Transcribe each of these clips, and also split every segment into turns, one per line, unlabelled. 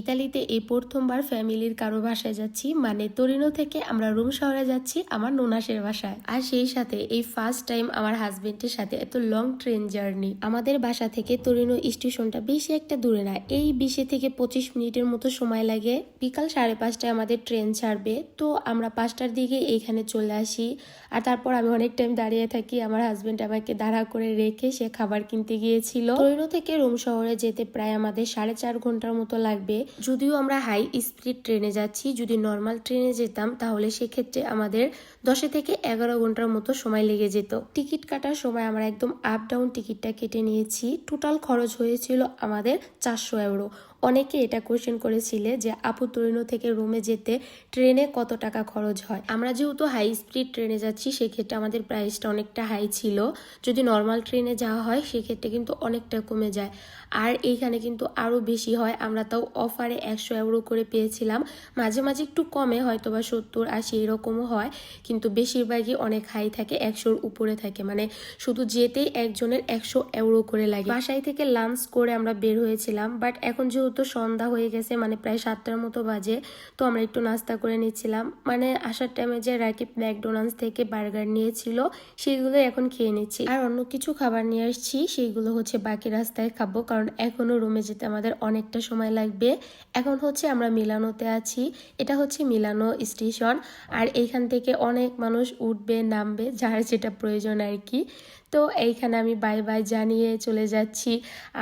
ইতালিতে এই প্রথমবার ফ্যামিলির কারও বাসায় যাচ্ছি মানে তরিনো থেকে আমরা রুম শহরে যাচ্ছি আমার নোনাসের বাসায়। আর সেই সাথে এই ফার্স্ট টাইম আমার হাজবেন্ডের সাথে এত লং ট্রেন জার্নি আমাদের বাসা থেকে তরিনো স্টেশনটা বেশি একটা দূরে না, এই বিশে থেকে পঁচিশ মিনিটের মতো সময় লাগে। বিকাল সাড়ে পাঁচটায় আমাদের ট্রেন ছাড়বে, তো আমরা পাঁচটার দিকে এইখানে চলে আসি। আর তারপর আমি অনেক টাইম দাঁড়িয়ে থাকি, আমার হাজবেন্ড আমাকে দাঁড়া করে রেখে সে খাবার কিনতে গিয়েছিল। তরিনো থেকে রুম শহরে যেতে প্রায় আমাদের সাড়ে চার ঘণ্টার মতো লাগবে। যদিও আমরা হাই স্পিড ট্রেনে যাচ্ছি, যদি নর্মাল ট্রেনে যেতাম, তাহলে সেক্ষেত্রে আমাদের দশে থেকে এগারো ঘণ্টার মতো সময় লেগে যেত। টিকিট কাটার সময় আমরা একদম আপ ডাউন টিকিটটা কেটে নিয়েছি। টোটাল খরচ হয়েছিল আমাদের চারশো ইউরো অনেকে এটা কোয়েশ্চেন করেছিলে যে, আপু তরিনো থেকে রুমে যেতে ট্রেনে কত টাকা খরচ হয়? আমরা যেহেতু হাই স্পিড ট্রেনে যাচ্ছি, সেক্ষেত্রে আমাদের প্রাইসটা অনেকটা হাই ছিল। যদি নর্মাল ট্রেনে যাওয়া হয়, সেক্ষেত্রে কিন্তু অনেকটা কমে যায়। আর এইখানে কিন্তু আরও বেশি হয়। আমরা তাও অফারে একশো ইউরো করে পেয়েছিলাম। মাঝে মাঝে একটু কমে হয়তো বা সত্তর আশি এরকমও হয়। কিন্তু বেশিরভাগই অনেক হাই থাকে, একশোর উপরে থাকে। মানে শুধু যেতেই একজনের একশো ইউরো করে লাগে। বাসায় থেকে লাঞ্চ করে আমরা বের হয়েছিলাম। বাট এখন যেহেতু সন্ধ্যা হয়ে গেছে মানে প্রায় সাতটার মতো বাজে। তো আমরা একটু নাস্তা করে নিচ্ছিলাম। মানে আসার টাইমে যে রাকিব ম্যাকডোনাল্ডস থেকে বার্গার নিয়েছিল, সেগুলো এখন খেয়ে নিচ্ছি। আর অন্য কিছু খাবার নিয়ে আসছি সেইগুলো হচ্ছে বাকি রাস্তায় খাব, কারণ এখনও রুমে যেতে আমাদের অনেকটা সময় লাগবে। এখন হচ্ছে আমরা মিলানোতে আছি, এটা হচ্ছে মিলানো স্টেশন। আর এইখান থেকে অনেক মানুষ উঠবে, নামবে, যার যেটা প্রয়োজন আর কি। তো এইখানে আমি বাই বাই জানিয়ে চলে যাচ্ছি।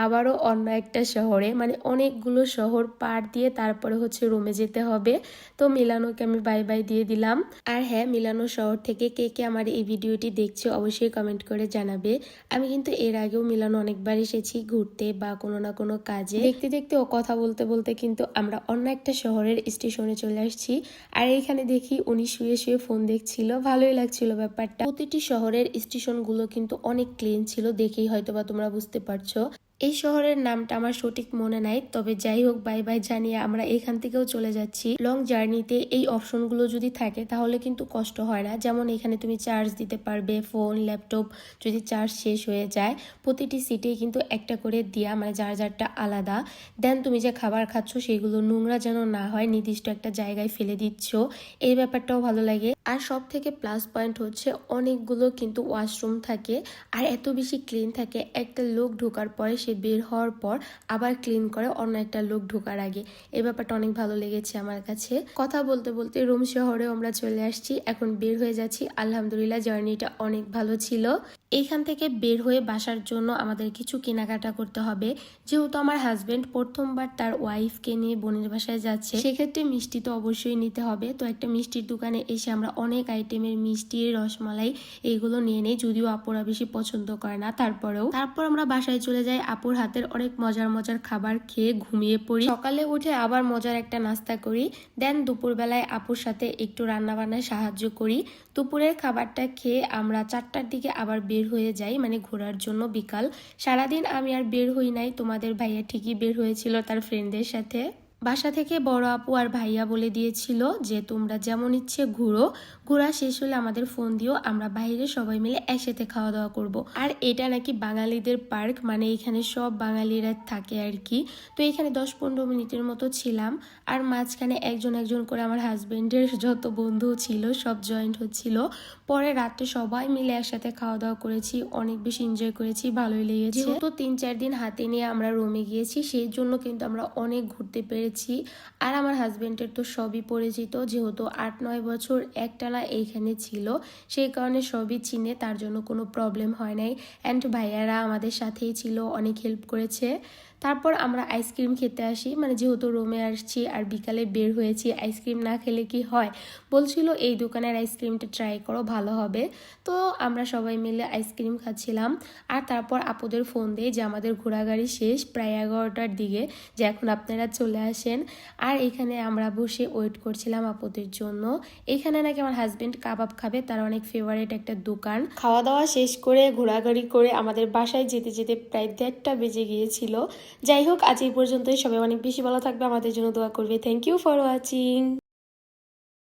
আবারও অন্য একটা শহরে মানে অনেকগুলো শহর পার দিয়ে তারপরে হচ্ছে রুমে যেতে হবে। তো মিলানোকে আমি বাই বাই দিয়ে দিলাম। আর হ্যাঁ মিলানো শহর থেকে কে কে আমার এই ভিডিওটি দেখছে অবশ্যই কমেন্ট করে জানাবে। আমি কিন্তু এর আগেও মিলানো অনেকবার এসেছি ঘুরতে বা কোনো না কোনো কাজে। দেখতে দেখতে ও কথা বলতে বলতে কিন্তু আমরা অন্য একটা শহরের স্টেশনে চলে আসছি। আর এইখানে দেখি উনি শুয়ে শুয়ে ফোন দেখছিল। ভালোই লাগছিল ব্যাপারটা। প্রতিটি শহরের স্টেশনগুলো কিন্তু অনেক ক্লিন ছিল, দেখেই হয়তো বা তোমরা বুঝতে পারছ। এই শহরের নামটা আমার সঠিক মনে নাই, তবে যাই হোক বাই বাই জানিয়ে আমরা এখান থেকেও চলে যাচ্ছি। লং জার্নিতে এই অপশনগুলো যদি থাকে, তাহলে কিন্তু কষ্ট হয় না। যেমন এখানে তুমি চার্জ দিতে পারবে ফোন ল্যাপটপ যদি চার্জ শেষ হয়ে যায়, প্রতিটি সিটেই কিন্তু একটা করে দেয়া মানে যার যারটা আলাদা। দেন তুমি যে খাবার খাচ্ছ, সেগুলো নোংরা যেন না হয়, নির্দিষ্ট একটা জায়গায় ফেলে দিচ্ছ। এই ব্যাপারটাও ভালো লাগে। আর সব থেকে প্লাস পয়েন্ট হচ্ছে অনেকগুলো কিন্তু ওয়াশরুম থাকে। আর এত বেশি ক্লিন থাকে, একটা লোক ঢোকার পরে সে বের হওয়ার পর আবার ক্লিন করে অন্য একটা লোক ঢোকার আগে। এই ব্যাপারটা অনেক ভালো লেগেছে আমার কাছে। কথা বলতে বলতে রোম শহরেও আমরা চলে আসছি। এখন বের হয়ে যাচ্ছি। আলহামদুলিল্লাহ জার্নিটা অনেক ভালো ছিল। এইখান থেকে বের হয়ে বাসার জন্য আমাদের কিছু কেনাকাটা করতে হবে। যেহেতু আমার হাজবেন্ড প্রথমবার তার ওয়াইফকে নিয়ে বোনের বাসায় যাচ্ছে, সেক্ষেত্রে মিষ্টি তো অবশ্যই নিতে হবে। তো একটা মিষ্টির দোকানে এসে আমরা অনেক আইটেমের মিষ্টি, রসমালাই এইগুলো নিয়ে নেই, যদিও আপুরা বেশি পছন্দ করে না, তারপরেও। তারপর আমরা বাসায় চলে যাই, আপুর হাতের অনেক মজার মজার খাবার খেয়ে ঘুমিয়ে পড়ি। সকালে উঠে আবার মজার একটা নাস্তা করি, দেন দুপুরবেলায় আপুর সাথে একটু রান্না বান্নায় সাহায্য করি। দুপুরের খাবারটা খেয়ে আমরা চারটার দিকে আবার বের হয়ে যাই মানে ঘোরার জন্য বিকাল। সারাদিন আমি আর বের হই নাই, তোমাদের ভাইয়া ঠিকই বের হয়েছিল তার ফ্রেন্ডদের সাথে। বাসা থেকে বড় আপু আর ভাইয়া বলে দিয়েছিল যে, তোমরা যেমন ইচ্ছে ঘুরো, ঘোরা শেষ হলে আমাদের ফোন দিও, আমরা বাইরে সবাই মিলে একসাথে খাওয়া দাওয়া করব। আর এটা নাকি বাঙালিদের পার্ক মানে এখানে সব বাঙালিরা থাকে আর কি। তো এখানে দশ পনেরো মিনিটের মতো ছিলাম, আর মাঝখানে একজন একজন করে আমার হাজবেন্ডের যত বন্ধু ছিল, সব জয়েন্ট হচ্ছিল। পরে রাত্রে সবাই মিলে একসাথে খাওয়া দাওয়া করেছি, অনেক বেশি এনজয় করেছি, ভালোই লেগেছে। তো তিন চার দিন হাতে নিয়ে আমরা রোমে গিয়েছি, সেই জন্য কিন্তু আমরা অনেক ঘুরতে পেরেছি। আর আমার হাজব্যান্ডের তো সবই পরিচিত, যেহেতু আট, নয় বছর একটানা এইখানে ছিল, সেই কারণে সবই চিনে, তার জন্য কোনো প্রবলেম হয় নাই। অ্যান্ড ভাইয়ারা আমাদের সাথেই ছিল, অনেক হেল্প করেছে। তারপর আমরা আইসক্রিম খেতে আসি। মানে যেহেতু রোমে আসছি আর বিকালে বের হয়েছি, আইসক্রিম না খেলে কি হয়? বলছিল, এই দোকানের আইসক্রিমটা ট্রাই করো, ভালো হবে। তো আমরা সবাই মিলে আইসক্রিম খাচ্ছিলাম। আর তারপর আপুদের ফোন দিয়ে যে, আমাদের ঘোরাগাড়ি শেষ, প্রায় এগারোটার দিকে, যে এখন আপনারা চলে আসেন। আর এখানে আমরা বসে ওয়েট করছিলাম আপুদের জন্য। এখানে নাকি আমার হাজব্যান্ড কাবাব খাবে, তার অনেক ফেভারিট একটা দোকান। খাওয়া দাওয়া শেষ করে, ঘোরাঘুরি করে আমাদের বাসায় যেতে যেতে প্রায় দেড়টা বেজে গিয়েছিল। যাই হোক, আজ এই পর্যন্তই। সবাই অনেক বেশি ভালো থাকবে। আমাদের জন্য দোয়া করবে। Thank you for watching